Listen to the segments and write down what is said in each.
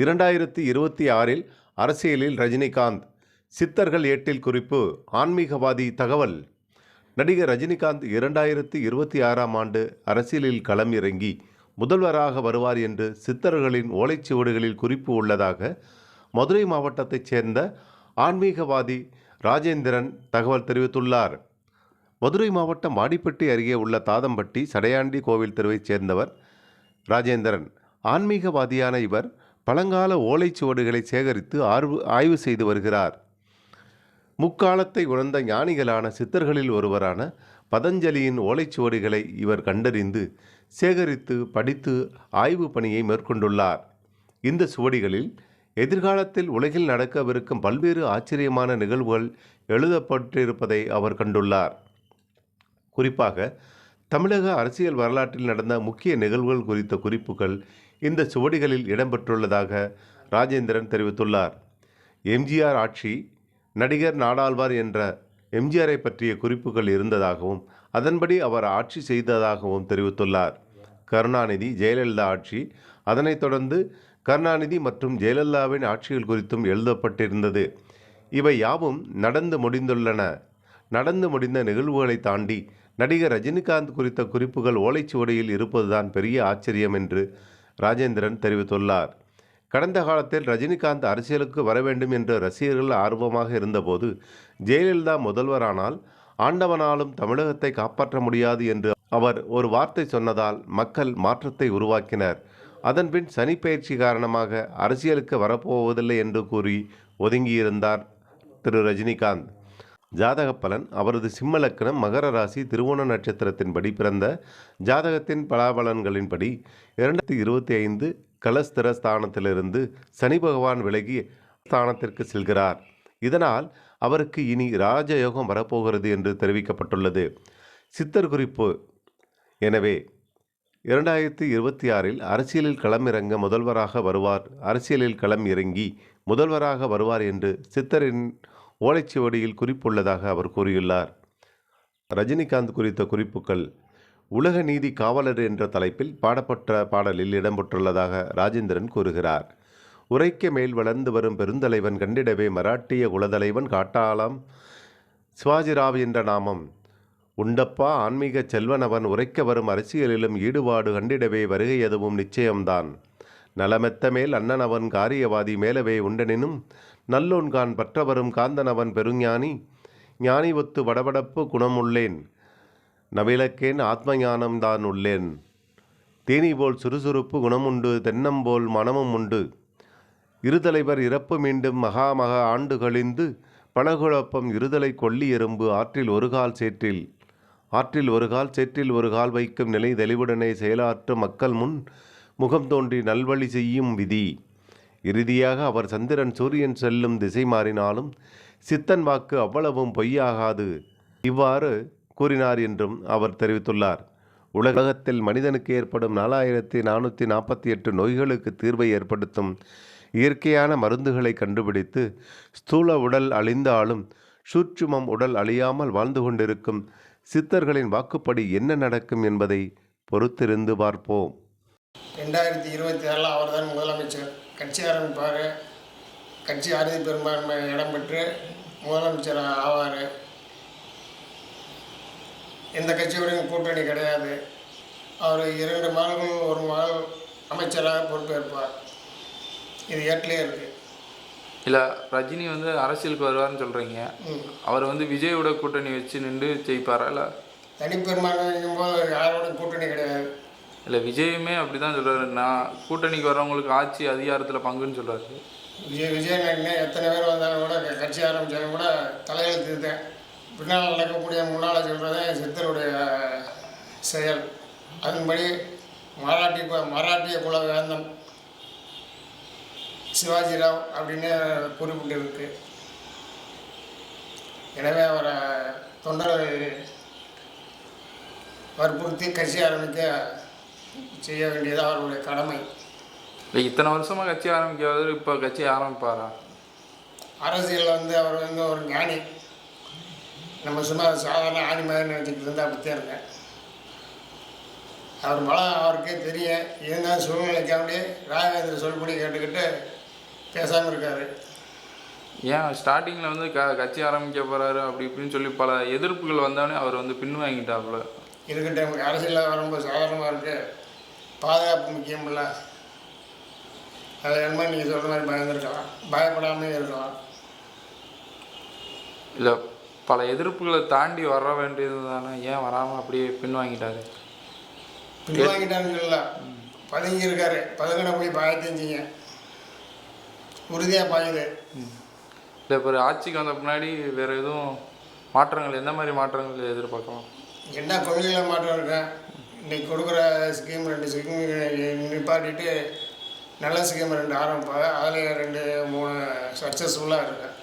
இரண்டாயிரத்தி இருபத்தி ஆறில் அரசியலில் ரஜினிகாந்த் சித்தர்கள் ஏட்டில் குறிப்பு ஆன்மீகவாதி தகவல். நடிகர் ரஜினிகாந்த் இரண்டாயிரத்தி இருபத்தி ஆறாம் ஆண்டு அரசியலில் களம் இறங்கி முதல்வராக வருவார் என்று சித்தர்களின் ஓலைச்சுவடுகளில் குறிப்பு உள்ளதாக மதுரை மாவட்டத்தைச் சேர்ந்த ஆன்மீகவாதி ராஜேந்திரன் தகவல் தெரிவித்துள்ளார். மதுரை மாவட்டம் வாடிப்பட்டி அருகே உள்ள தாதம்பட்டி சடையாண்டி கோவில் தெருவைச் சேர்ந்தவர் ராஜேந்திரன். ஆன்மீகவாதியான இவர் பழங்கால ஓலைச்சுவடுகளை சேகரித்து ஆர்வு ஆய்வு செய்து வருகிறார். முக்காலத்தை உணர்ந்த ஞானிகளான சித்தர்களில் ஒருவரான பதஞ்சலியின் ஓலைச்சுவடுகளை இவர் கண்டறிந்து சேகரித்து படித்து ஆய்வு பணியை மேற்கொண்டுள்ளார். இந்த சுவடிகளில் எதிர்காலத்தில் உலகில் நடக்கவிருக்கும் பல்வேறு ஆச்சரியமான நிகழ்வுகள் எழுதப்பட்டிருப்பதை அவர் கண்டுள்ளார். குறிப்பாக தமிழக அரசியல் வரலாற்றில் நடந்த முக்கிய நிகழ்வுகள் குறித்த குறிப்புகள் இந்த சுவடிகளில் இடம்பெற்றுள்ளதாக ராஜேந்திரன் தெரிவித்துள்ளார். எம்ஜிஆர் ஆட்சி நடிகர் நாடாழ்வார் என்ற எம்ஜிஆரை பற்றிய குறிப்புகள் இருந்ததாகவும் அதன்படி அவர் ஆட்சி செய்ததாகவும் தெரிவித்துள்ளார். கருணாநிதி ஜெயலலிதா ஆட்சி அதனைத் தொடர்ந்து கருணாநிதி மற்றும் ஜெயலலிதாவின் ஆட்சிகள் குறித்தும் எழுதப்பட்டிருந்தது. இவை யாவும் நடந்து முடிந்துள்ளன. நடந்து முடிந்த நிகழ்வுகளை தாண்டி நடிகர் ரஜினிகாந்த் குறித்த குறிப்புகள் ஓலைச்சுவடியில் இருப்பதுதான் பெரிய ஆச்சரியம் என்று ராஜேந்திரன் தெரிவித்துள்ளார். கடந்த காலத்தில் ரஜினிகாந்த் அரசியலுக்கு வர வேண்டும் என்று ரசிகர்கள் ஆர்வமாக இருந்தபோது ஜெயலலிதா முதல்வரானால் ஆண்டவனாலும் தமிழகத்தை காப்பாற்ற முடியாது என்று அவர் ஒரு வார்த்தை சொன்னதால் மக்கள் மாற்றத்தை உருவாக்கினர். அதன்பின் சனிப்பெயர்ச்சி காரணமாக அரசியலுக்கு வரப்போவதில்லை என்று கூறி ஒதுங்கியிருந்தார் திரு ரஜினிகாந்த். ஜாதக பலன் அவரது சிம்ம லக்னம் மகர ராசி திருவோண நட்சத்திரத்தின்படி பிறந்த ஜாதகத்தின் பலாபலன்களின்படி இரண்டாயிரத்தி இருபத்தி ஐந்து கலஸ்திர ஸ்தானத்திலிருந்து சனி பகவான் விலகி ஸ்தானத்திற்கு செல்கிறார். இதனால் அவருக்கு இனி ராஜயோகம் வரப்போகிறது என்று தெரிவிக்கப்பட்டுள்ளது. சித்தர் குறிப்பு. எனவே இரண்டாயிரத்தி இருபத்தி ஆறில் அரசியலில் களமிறங்க முதல்வராக வருவார். அரசியலில் களம் இறங்கி முதல்வராக வருவார் என்று சித்தரின் ஓலைச்சுவடியில் குறிப்புள்ளதாக அவர் கூறியுள்ளார். ரஜினிகாந்த் குறித்த குறிப்புகள் உலக நீதி காவலர் என்ற தலைப்பில் பாடப்பட்ட பாடலில் இடம்பெற்றுள்ளதாக ராஜேந்திரன் கூறுகிறார். உரைக்க மேல் வளர்ந்து வரும் பெருந்தலைவன் கண்டிடவே மராட்டிய குலதலைவன் காட்டாளம். சிவாஜிராவ் என்ற நாமம். உண்டப்பா ஆன்மீக செல்வனவன் உரைக்க வரும் அரசியலிலும் ஈடுபாடு கண்டிடவே வருகை எதுவும் நிச்சயம்தான். நலமெத்த மேல் அண்ணனவன் காரியவாதி மேலவே உண்டெனினும் நல்லோன்கான் பற்றவரும் காந்தனவன் பெருஞானி. ஞானி ஒத்து வடபடப்பு குணமுள்ளேன். நவிலக்கேன் ஆத்ம ஞானம்தான் உள்ளேன். தேனி போல் சுறுசுறுப்பு குணமுண்டு தென்னம்போல் மனமும் உண்டு. இருதலைவர் இறப்பு மீண்டும் மகா மகா ஆண்டு கழிந்து பணகுழப்பம் இருதலை கொல்லி எறும்பு ஆற்றில் ஒரு கால் சேற்றில். ஆற்றில் ஒரு கால் சேற்றில் ஒரு கால் வைக்கும் நிலை தெளிவுடனே செயலாற்றும் மக்கள் முன் முகம் தோன்றி நல்வழி செய்யும் விதி. இறுதியாக அவர் சந்திரன் சூரியன் செல்லும் திசை மாறினாலும் சித்தன் வாக்கு அவ்வளவும் பொய்யாகாது. இவ்வாறு கூறினார் என்றும் அவர் தெரிவித்துள்ளார். உலகத்தில் மனிதனுக்கு ஏற்படும் நாலாயிரத்தி நானூற்றி நாற்பத்தி எட்டு நோய்களுக்கு தீர்வை ஏற்படுத்தும் இயற்கையான மருந்துகளை கண்டுபிடித்து ஸ்தூல உடல் அழிந்தாலும் சூட்சுமம் உடல் அழியாமல் வாழ்ந்து கொண்டிருக்கும் சித்தர்களின் வாக்குப்படி என்ன நடக்கும் என்பதை பொறுத்திருந்து பார்ப்போம். ரெண்டாயிரத்தி இருபத்தி ஆறில் அவர் தான் முதலமைச்சர். கட்சி ஆரம்பிப்பார் கட்சி அறுதி பெரும்பான்மை இடம் பெற்று முதலமைச்சர் ஆவார். எந்த கட்சியோடையும் கூட்டணி கிடையாது. அவர் இரண்டு மாதங்கள் ஒரு மாதம் அமைச்சராக பொறுப்பேற்பார். இது ஏட்டிலே இருக்குது இல்லை ரஜினி வந்து அரசியலுக்கு வருவார்னு சொல்கிறீங்க அவர் வந்து விஜயோட கூட்டணி வச்சு நின்று ஜெயிப்பாரா இல்லை? தனிப்பெரும்பான்மைங்கும் போது யாரோடையும் கூட்டணி கிடையாது. இல்லை விஜயுமே அப்படி தான் சொல்கிறாரு நான் கூட்டணிக்கு வரவங்களுக்கு ஆட்சி அதிகாரத்தில் பங்குன்னு சொல்கிறாரு விஜய் விஜயநகரே எத்தனை பேர் வந்தாலும் கூட கட்சி ஆரம்பித்தாலும் கூட தலையெழுத்து தான் பின்னால் நடக்கக்கூடிய முன்னால் சொல்கிறதே சித்தருடைய செயல். அதன்படி மராட்டி மராட்டிய குல வேந்தம் சிவாஜிராவ் அப்படின்னு குறிப்பிட்டிருக்கு. எனவே அவரை தொண்டரை வற்புறுத்தி கட்சி ஆரம்பிக்க செய்ய வேண்டியது அவர்களுடைய கடமை. இல்லை இத்தனை வருஷமாக கட்சி ஆரம்பிக்காதவர் இப்போ கட்சி ஆரம்பிப்பாரா? அரசியல் வந்து அவர் வந்து ஒரு ஞானி. நம்ம சும்மா சாதாரண ஆணி மாதிரி நினச்சிக்கிட்டு இருந்தால் அப்படித்தான் இருக்கேன் அவர் பலம் அவருக்கே தெரியும். இருந்தாலும் சூழ்நிலைக்காண்டி ராகவேந்திர சொல்படி கேட்டுக்கிட்டு பேசாமல் இருக்கார். ஏன் ஸ்டார்டிங்கில் வந்து க கட்சி ஆரம்பிக்க போகிறாரு அப்படி இப்படின்னு சொல்லி பல எதிர்ப்புகள் வந்தோடனே அவர் வந்து பின்வாங்கிட்டாப்புல இருக்கட்டும் அரசியலில் வரும்போது சாதாரணமாக இருக்குது பாதுகாப்பு முக்கியமில்ல. அது என்ன நீங்கள் சொல்கிற மாதிரி பயந்துருக்கலாம். பயப்படாமே இருக்கலாம். இல்லை பல எதிர்ப்புகளை தாண்டி வர வேண்டியது தானே. ஏன் வராமல் அப்படியே பின்வாங்கிட்டாரு? பின்வாங்கிட்டான்னு சொல்லலாம் பதுங்கி இருக்காரு பதுங்கின போய் பாயத்தெஞ்சிங்க உறுதியாக பாயுது. இல்லை இப்போ ஆட்சிக்கு வந்த பின்னாடி வேறு எதுவும் மாற்றங்கள் எந்த மாதிரி மாற்றங்கள் எதிர்பார்க்கலாம்? என்ன கொள்கையில் மாற்றம் இருக்கேன் இன்னைக்கு கொடுக்குற ஸ்கீம் ரெண்டு ஸ்கீம் நிப்பாட்டிட்டு நல்ல ஸ்கீம் ரெண்டு ஆரம்பிப்பாங்க அதில் ரெண்டு மூணு சக்ஸஸ்ஃபுல்லாக இருக்கேன்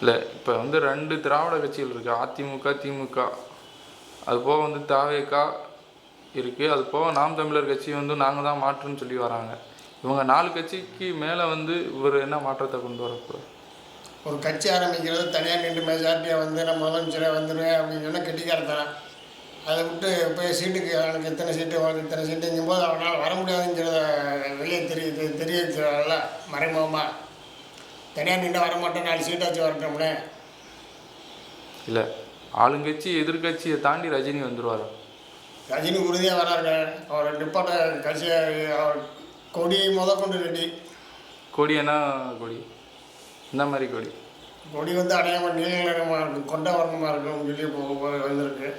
இல்லை இப்போ வந்து ரெண்டு திராவிட கட்சிகள் இருக்குது அதிமுக திமுக. அது போக வந்து தாவேக்கா இருக்குது அது போக நாம் தமிழர் கட்சி வந்து நாங்கள் தான் மாற்றுன்னு சொல்லி வராங்க. இவங்க நாலு கட்சிக்கு மேலே வந்து இவர் என்ன மாற்றத்தை கொண்டு வரப்போகிறார் ஒரு கட்சி ஆரம்பிக்கிறது தனியாக நின்று மெஜாரிட்டியாக வந்து நான் முதலமைச்சராக வந்துடுவேன் அப்படின்னு சொன்னால் கெட்டிக்காரத்தனம். அதை விட்டு போய் சீட்டுக்கு அவனுக்கு இத்தனை சீட்டு அவனுக்கு இத்தனை சீட்டுங்கும் போது அவனால் வர முடியாதுங்கிறத வெளியே தெரிய தெரிய வச்சுருவாங்கல்ல மறைமுகமாக தனியாக நின்று வர மாட்டேன் நாலு சீட்டாச்சும் வரட்டோம்னே. இல்லை ஆளுங்கட்சி எதிர்கட்சியை தாண்டி ரஜினி வந்துருவாரா? ரஜினி உறுதியாக வராங்க அவர் நிப்பாட்ட கட்சியை அவர் கொடியை முத கொண்டு ரெடி கொடி? என்ன கொடி இந்த மாதிரி கொடி? கொடி வந்து அடையாமல் நீல நிறமாக இருக்கும் கொண்ட வர்ணமாக இருக்கும்னு சொல்லி வந்திருக்கு.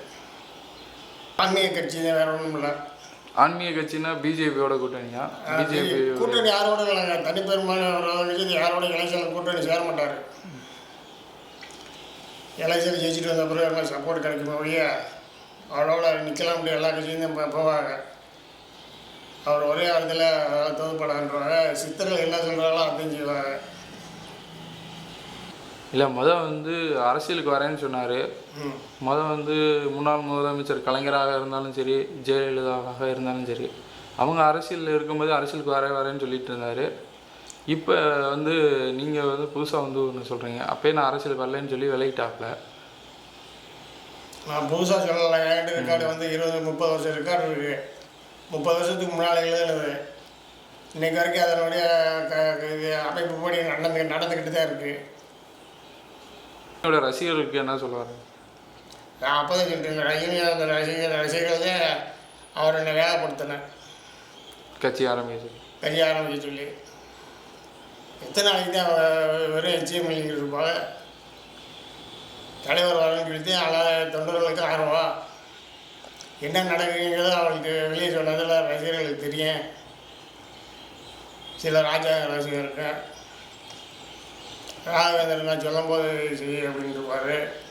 ஆன்மீக கட்சி தான் வேற ஒன்றும் இல்லை. ஆன்மீக கட்சினா பிஜேபியோட கூட்டணியா? பிஜேபி கூட்டணி யாரோட இல்லைங்க தனிப்பெருமான யாரோட எலெக்ஷனில் கூட்டணி சேர மாட்டார். எலெக்ஷன் ஜெயிச்சுட்டு வந்த பிறகு எல்லாம் சப்போர்ட் கிடைக்குமா ஒழிய அவரோட நிற்கலாம் முடியும் எல்லா கட்சியும் தான் போவாங்க. அவர் ஒரே இடத்துல தொகுப்படான்றவாங்க சித்தர்கள் என்ன சொல்கிறாங்களோ அதையும் செய்வாங்க. இல்லை மொதல் வந்து அரசியலுக்கு வரேன்னு சொன்னார். மொதல் வந்து முன்னாள் முதலமைச்சர் கலைஞராக இருந்தாலும் சரி ஜெயலலிதாவாக இருந்தாலும் சரி அவங்க அரசியலில் இருக்கும்போது அரசியலுக்கு வர வரேன்னு சொல்லிட்டு இருந்தார். இப்போ வந்து நீங்கள் வந்து புதுசாக வந்து ஒன்று சொல்கிறீங்க அப்பயே நான் அரசியலுக்கு வரலன்னு சொல்லி விலகிட்டாப்ல. நான் புதுசாக சொல்லலை. என்கிட்ட ரெக்கார்டு வந்து இருபது முப்பது வருஷம் ரெக்கார்டு இருக்குது முப்பது வருஷத்துக்கு முன்னால் எழுதுனது இன்னைக்கு வரைக்கும் அதனுடைய அமைப்பு படி நடந்து நடந்துக்கிட்டு தான் இருக்குது என்னோட ரசிகர்களுக்கு என்ன சொல்லுவார்? நான் அப்போ தான் சொல்லிட்டு ரஜினி அந்த ரசிகர் ரசிகர்களே அவர் என்னை வேலைப்படுத்தினேன் கட்சி ஆரம்பிச்சு கட்சி ஆரம்பிக்க சொல்லி. எத்தனை நாளைக்கு தான் வெறும் பண்ணிக்கிட்டு இருப்பாங்க? தலைவர் வரணும்னு சொல்லிட்டு அలా தொண்டர்களுக்கு ஆர்வம் என்ன நடக்குங்கிறது அவளுக்கு வெளியே சொன்னதில் ரசிகர்களுக்கு தெரியும். சில ராஜா ரசிகருக்கு ராகவேந்திரன் நான் சொல்லும்போது சரி அப்படின்னு இருப்பார்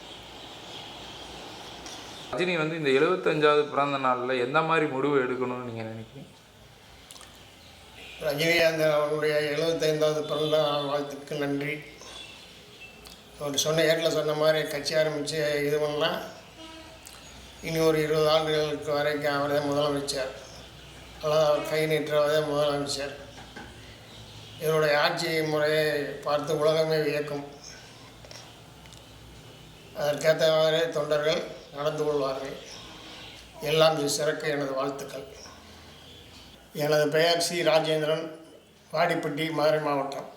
ரஜினி வந்து இந்த எழுபத்தஞ்சாவது பிறந்த நாளில் எந்த மாதிரி முடிவு எடுக்கணும்னு நீங்கள் நினைக்கிறீங்க? ரஜினிகாந்த் அவருடைய எழுபத்தைந்தாவது பிறந்த நாள் வாழ்த்துக்கு நன்றி. அவர் சொன்ன ஏட்டில் சொன்ன மாதிரி கட்சி ஆரம்பித்து இது பண்ணலாம். இனி ஒரு இருபது ஆண்டுகளுக்கு வரைக்கும் அவரே முதலமைச்சர். அல்லது அவர் கை நீட்டுறவரே முதலமைச்சர். இவருடைய ஆட்சி முறையை பார்த்து உலகமே வியக்கும். அதற்கேற்ற மாதிரி தொண்டர்கள் நடந்து கொள்வார்கள். எல்லாம் சிறக்க எனது வாழ்த்துக்கள். எனது பெயர் சி. ராஜேந்திரன் வாடிப்பட்டி மதுரை மாவட்டம்.